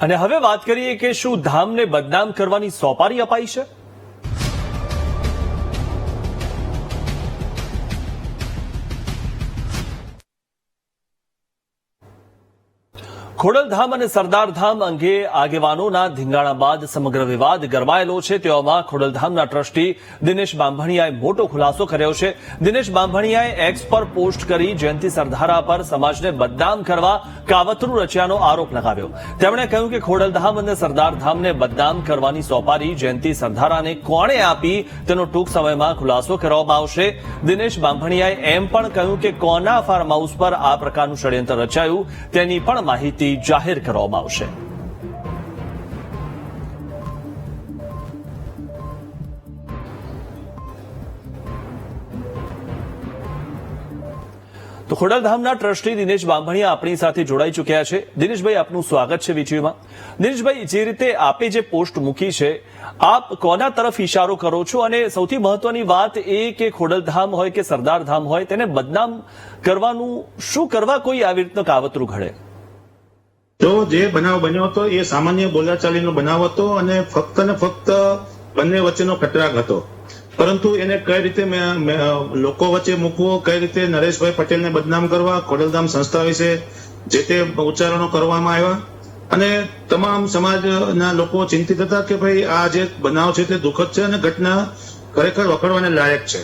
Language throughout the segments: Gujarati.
અને હવે વાત કરીએ કે શું ધામને બદનામ કરવાની સોપારી અપાઈ છે? ખોડલધામ અને સરદારધામ અંગે આગેવાનોના ધીંગાણા બાદ સમગ્ર વિવાદ ગરમાયેલો છે. તેવામાં ખોડલધામના ટ્રસ્ટી દિનેશ બાંભણિયાએ મોટો ખુલાસો કર્યો છે. દિનેશ બાંભણિયાએ એક્સ પર પોસ્ટ કરી જયંતિ સરધારા પર સમાજને બદનામ કરવા કાવતરું રચ્યાનો આરોપ લગાવ્યો. તેમણે કહ્યું કે ખોડલધામ અને સરદારધામને બદનામ કરવાની સોપારી જયંતિ સરધારાને કોણે આપી તેનો ટૂંક સમયમાં ખુલાસો કરવામાં આવશે. દિનેશ બાંભણિયાએ એમ પણ કહ્યું કે કોના ફાર્મ હાઉસ પર આ પ્રકારનું ષડયંત્ર રચાયું તેની પણ માહિતી જાહેર કરવામાં આવશે. તો ખોડલધામના ટ્રસ્ટી દિનેશ બાંભણિયા આપણી સાથે જોડાઈ ચૂક્યા છે. દિનેશભાઈ, આપનું સ્વાગત છે વીટીવીમાં દિનેશભાઈ, જે રીતે આપે જે પોસ્ટ મૂકી છે, આપ કોના તરફ ઇશારો કરો છો? અને સૌથી મહત્વની વાત એ કે ખોડલધામ હોય કે સરદારધામ હોય, તેને બદનામ કરવાનું શું કરવા કોઈ આવી રીતનું કાવતરું ઘડે? તો જે બનાવ બન્યો હતો એ સામાન્ય બોલાચાલીનો બનાવ હતો અને ફક્ત ને ફક્ત બંને વચ્ચેનો ખતરાક હતો. પરંતુ એને કઈ રીતે લોકો વચ્ચે મૂકવો, કઈ રીતે નરેશભાઈ પટેલને બદનામ કરવા, ખોડલધામ સંસ્થા વિશે જે તે ઉચ્ચારણો કરવામાં આવ્યા અને તમામ સમાજના લોકો ચિંતિત હતા કે ભાઈ આ જે બનાવ છે તે દુઃખદ છે અને ઘટના ખરેખર વખડવાને લાયક છે.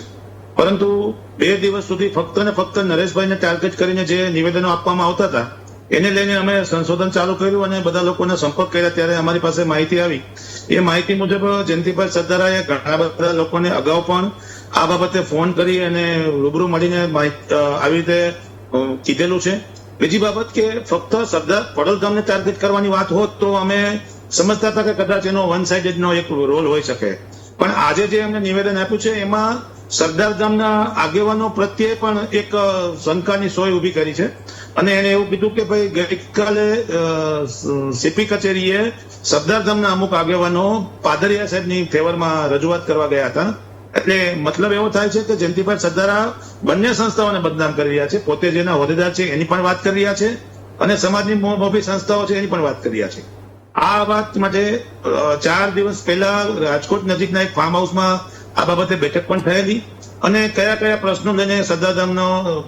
પરંતુ બે દિવસ સુધી ફક્ત ને ફક્ત નરેશભાઈને ટાર્ગેટ કરીને જે નિવેદનો આપવામાં આવતા હતા એને લઈને અમે સંશોધન ચાલુ કર્યું અને બધા લોકોને સંપર્ક કર્યા. ત્યારે અમારી પાસે માહિતી આવી. એ માહિતી મુજબ જયંતિભાઈ સરદારાએ ઘણા બધા લોકોને અગાઉ પણ આ બાબતે ફોન કરી અને રૂબરૂ મળીને આવી રીતે કીધેલું છે. બીજી બાબત કે ફક્ત સરદાર પડલધામને ટાર્ગેટ કરવાની વાત હોત તો અમે સમજતા હતા કે કદાચ એનો વન સાઇડેડ નો એક રોલ હોઈ શકે. પણ આજે જે અમને નિવેદન આપ્યું છે, એમાં સરદારધામના આગેવાનો પ્રત્યે પણ એક શંકાની સોય ઊભી કરી છે. અને એને એવું કીધું કે ભાઈ ગઈકાલે સીપી કચેરીએ સરદારધામના અમુક આગેવાનો પાદરિયા સાહેબની ફેવરમાં રજૂઆત કરવા ગયા હતા. એટલે મતલબ એવો થાય છે કે જયંતિભાઈ સરદારા બંને સંસ્થાઓને બદનામ કરી રહ્યા છે, પોતે જેના હોદ્દેદાર છે એની પણ વાત કરી રહ્યા છે અને સમાજની મોભી સંસ્થાઓ છે એની પણ વાત કરી રહ્યા છે. આ વાત માટે ચાર દિવસ પહેલા રાજકોટ નજીકના એક ફાર્મ હાઉસમાં આ બાબતે બેઠક પણ થયેલી. અને કયા કયા પ્રશ્નો લઈને સરદારધામનો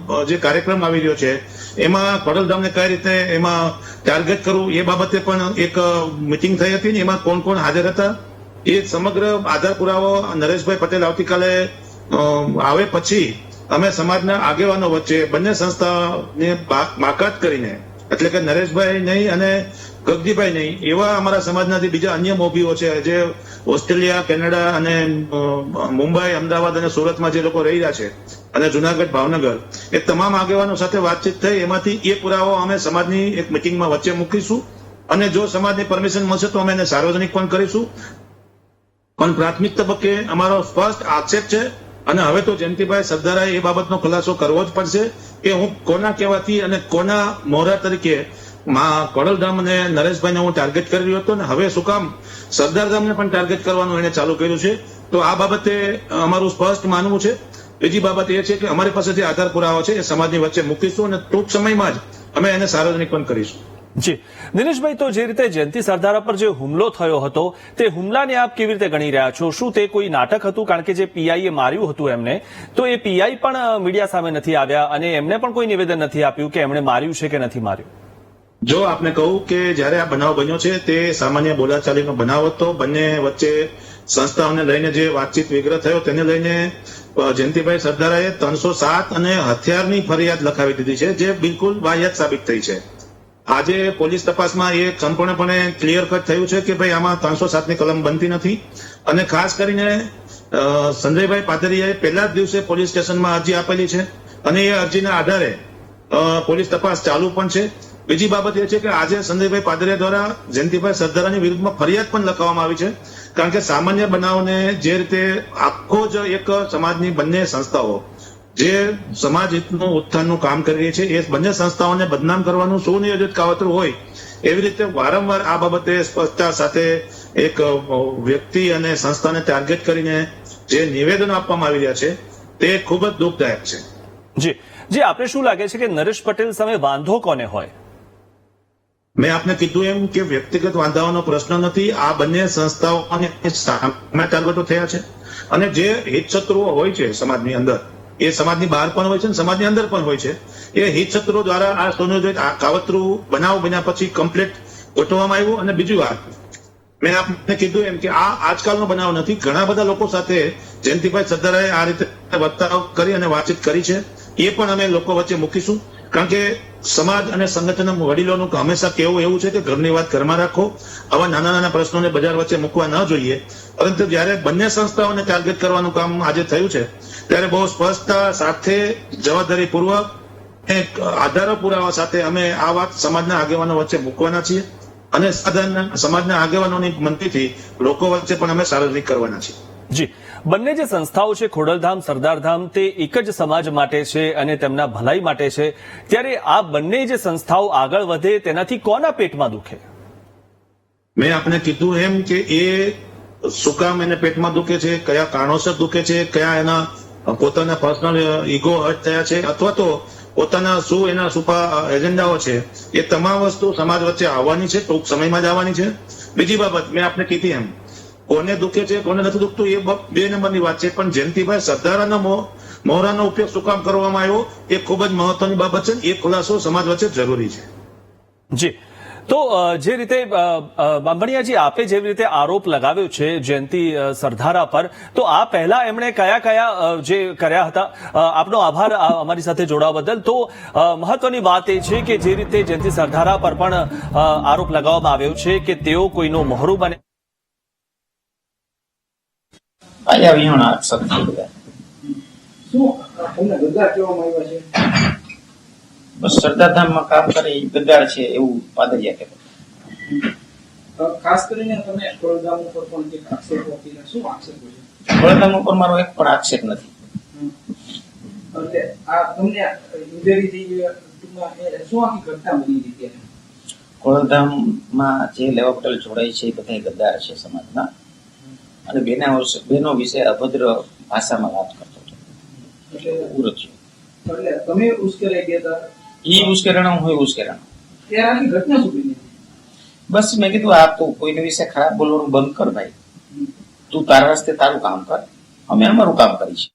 અ, જે કાર્યક્રમ આવી રહ્યો છે એમાં ખોડલધામને કઈ રીતે એમાં ટાર્ગેટ કરવું એ બાબતે પણ એક મિટિંગ થઈ હતી ને એમાં કોણ કોણ હાજર હતા એ સમગ્ર આધાર પુરાવો નરેશભાઈ પટેલ આવતીકાલે આવે પછી અમે સમાજના આગેવાનો વચ્ચે બંને સંસ્થાને બાકાત કરીને એટલે કે નરેશભાઈ નહીં અને ગગજીભાઈ નહીં, એવા અમારા સમાજનાથી બીજા અન્ય મોભીઓ છે. જે ઓસ્ટ્રેલિયા, કેનેડા અને મુંબઈ, અમદાવાદ અને સુરતમાં જે લોકો રહી રહ્યા છે અને જુનાગઢ, ભાવનગર, એ તમામ આગેવાનો સાથે વાતચીત થઈ. એમાંથી એ પુરાવો અમે સમાજની એક મિટિંગમાં વચ્ચે મૂકીશું અને જો સમાજની પરમિશન મળશે તો અમે એને સાર્વજનિક પણ કરીશું. પણ પ્રાથમિક તબક્કે અમારો સ્પષ્ટ આક્ષેપ છે અને હવે તો જયંતિભાઈ સરદારાએ એ બાબતનો ખુલાસો કરવો જ પડશે કે હું કોના કહેવાથી અને કોના મોહરા તરીકે માં કડલધામ અને નરેશભાઈને હું ટાર્ગેટ કરી રહ્યો હતો ને હવે શું કામ સરદારધામને પણ ટાર્ગેટ કરવાનું એને ચાલુ કર્યું છે. તો આ બાબતે અમારું સ્પષ્ટ માનવું છે. બીજી બાબત એ છે કે અમારી પાસે જે આધાર પુરાવા છે, એ સમાજની વચ્ચે મૂકીશું અને ટૂંક સમયમાં જ અમે એને સાર્વજનિક પણ કરીશું. જી. નિલેશભાઈ, તો જે રીતે જયંતિ સરદારા પર જે હુમલો થયો હતો, તે હુમલાને આપ કેવી રીતે ગણી રહ્યા છો? શું તે કોઈ નાટક હતું? કારણ કે જે પીઆઈએ માર્યું હતું એમને, તો એ પીઆઈ પણ મીડિયા સામે નથી આવ્યા અને એમને પણ કોઈ નિવેદન નથી આપ્યું કે એમણે માર્યું છે કે નથી માર્યું? જો આપને કહું કે જ્યારે આ બનાવ બન્યો છે, તે સામાન્ય બોલાચાલીનો બનાવ હતો. બંને વચ્ચે સંસ્થાઓને લઈને જે વાતચીત વિગ્રહ થયો, તેને લઈને જયંતિભાઈ સરદારાએ ત્રણસો સાત અને હથિયારની ફરિયાદ લખાવી દીધી છે, જે બિલકુલ વાહિયાત સાબિત થઈ છે. આજે પોલીસ તપાસમાં એ સંપૂર્ણપણે ક્લિયર કટ થયું છે કે ભાઈ આમાં ત્રણસો સાતની કલમ બનતી નથી. અને ખાસ કરીને સંજયભાઈ પાદરિયાએ પહેલા જ દિવસે પોલીસ સ્ટેશનમાં અરજી આપેલી છે અને એ અરજીના આધારે પોલીસ તપાસ ચાલુ પણ છે. બીજી બાબત એ છે કે આજે સંજયભાઈ પાદરિયા દ્વારા જયંતિભાઈ સરદારાની વિરુદ્ધમાં ફરિયાદ પણ લખવામાં આવી છે. કારણ કે સામાન્ય બનાવને જે રીતે આખો જ એક સમાજની બંને સંસ્થાઓ જે સમાજ હિતનું ઉત્થાનનું કામ કરી રહી છે એ બંને સંસ્થાઓને બદનામ કરવાનું સુનિયોજિત કાવતરું હોય એવી રીતે વારંવાર આ બાબતે સ્પષ્ટતા સાથે એક વ્યક્તિ અને સંસ્થાને ટાર્ગેટ કરીને જે નિવેદનો આપવામાં આવી રહ્યા છે તે ખૂબ જ દુઃખદાયક છે. જી. જી આપને શું લાગે છે કે નરેશ પટેલ સામે વાંધો કોને હોય? મેં આપને કીધું એમ કે વ્યક્તિગત વાંધાઓનો પ્રશ્ન નથી આ બંને સંસ્થાઓ સામે ટાર્ગેટો થયા છે. અને જે હિતશત્રુઓ હોય છે સમાજની અંદર એ સમાજની બહાર પણ હોય છે અને સમાજની અંદર પણ હોય છે. એ હિતશત્રુઓ દ્વારા આ આ કાવતરું બનાવ બન્યા પછી કમ્પ્લેટ ગોઠવવામાં આવ્યું અને બીજી વાત, મેં આપને કીધું એમ કે આ આજકાલનો બનાવ નથી. ઘણા બધા લોકો સાથે જયંતિભાઈ સરદારાએ આ રીતે વર્તાવ કરી અને વાતચીત કરી છે. એ પણ અમે લોકો વચ્ચે મૂકીશું. કારણ કે સમાજ અને સંગઠન વડીલોનું હંમેશા કહેવું એવું છે કે ઘરની વાત ઘરમાં રાખો, આવા નાના નાના પ્રશ્નોને બજાર વચ્ચે મૂકવા ન જોઈએ. પરંતુ જ્યારે બંને સંસ્થાઓને ટાર્ગેટ કરવાનું કામ આજે થયું છે, ત્યારે બહુ સ્પષ્ટતા સાથે જવાબદારી પૂર્વક એક આધારો પુરાવા સાથે અમે આ વાત સમાજના આગેવાનો વચ્ચે મૂકવાના છીએ અને સમાજના આગેવાનોની મનથી લોકો વચ્ચે પણ અમે સાર્વજનિક કરવાના છીએ. જી. બંને જે સંસ્થાઓ છે, ખોડલધામ, સરદારધામ, તે એક જ સમાજ માટે છે અને તેમના ભલાઈ માટે છે. ત્યારે આ બંને જે સંસ્થાઓ આગળ વધે, તેનાથી કોના પેટમાં દુખે? મેં આપને કીધું એમ કે એ શું કામ એને પેટમાં દુખે છે, કયા કારણોસર દુખે છે, કયા એના પોતાના પર્સનલ ઈગો હર્ટ થયા છે, અથવા તો પોતાના શું એના સુપા એજન્ડાઓ છે, એ તમામ વસ્તુ સમાજ વચ્ચે આવવાની છે, ટૂંક સમયમાં જ આવવાની છે. બીજી બાબત મેં આપને કીધી એમ કોને દુખે છે, કોને નથી દુખતું, એ બે નંબરની વાત છે. પણ જયંતિભાઈ, સરદારાનો મોહરાનો ઉપયોગ શું કામ કરવામાં આવ્યો? એ ખૂબ જ મહત્વની બાબત છે એ ખુલાસો સમાજ વચ્ચે જરૂરી છે. જી. તો જે રીતે બાંભણિયાજી આપે જેવી રીતે આરોપ લગાવ્યો છે જયંતિ સરધારા પર, તો આ પહેલા એમણે કયા કયા જે કર્યા હતા? આપનો આભાર અમારી સાથે જોડાવા બદલ. તો મહત્વની વાત એ છે કે જે રીતે જયંતિ સરધારા પર પણ આરોપ લગાવવામાં આવ્યો છે કે તેઓ કોઈનો મહોરું બને. આયા વિહોણા અક્ષર બધા શું? તમને ગદ્દાર કહેવામાં આવ્યા છે? બસ સરદારધામમાં કામ કરે એ ગદ્દાર છે એવું પાદરિયા કે ખાસ કરીને તમે ખોડલધામ ઉપર પણ જે આક્ષેપ કર્યા. શું આક્ષેપ છે? ખોડલધામ ઉપર મારો એક પણ આક્ષેપ નથી. એટલે આ તમને ઇન્જરી થઈ શું આખી ઘટના બની હતી ખોડલધામમાં જે લેવા પટેલ જોડાય છે એ બધા ગદ્દાર છે સમાજના અને બેના બેનો વિશે અભદ્ર ભાષામાં વાત કરતો હતો. એટલે ઉરચ્યો એટલે તમે ઉશ્કેરાઈ ગયા હતા? એ ઉશ્કેરણો હોય ઉશ્કેરણો. ત્યારે ઘટના સુધી બસ મેં કીધું આ તું કોઈને વિશે ખરાબ બોલવાનું બંધ કર ભાઈ. તું તારા રસ્તે તારું કામ કર. અમે અમારું કામ કરીશું.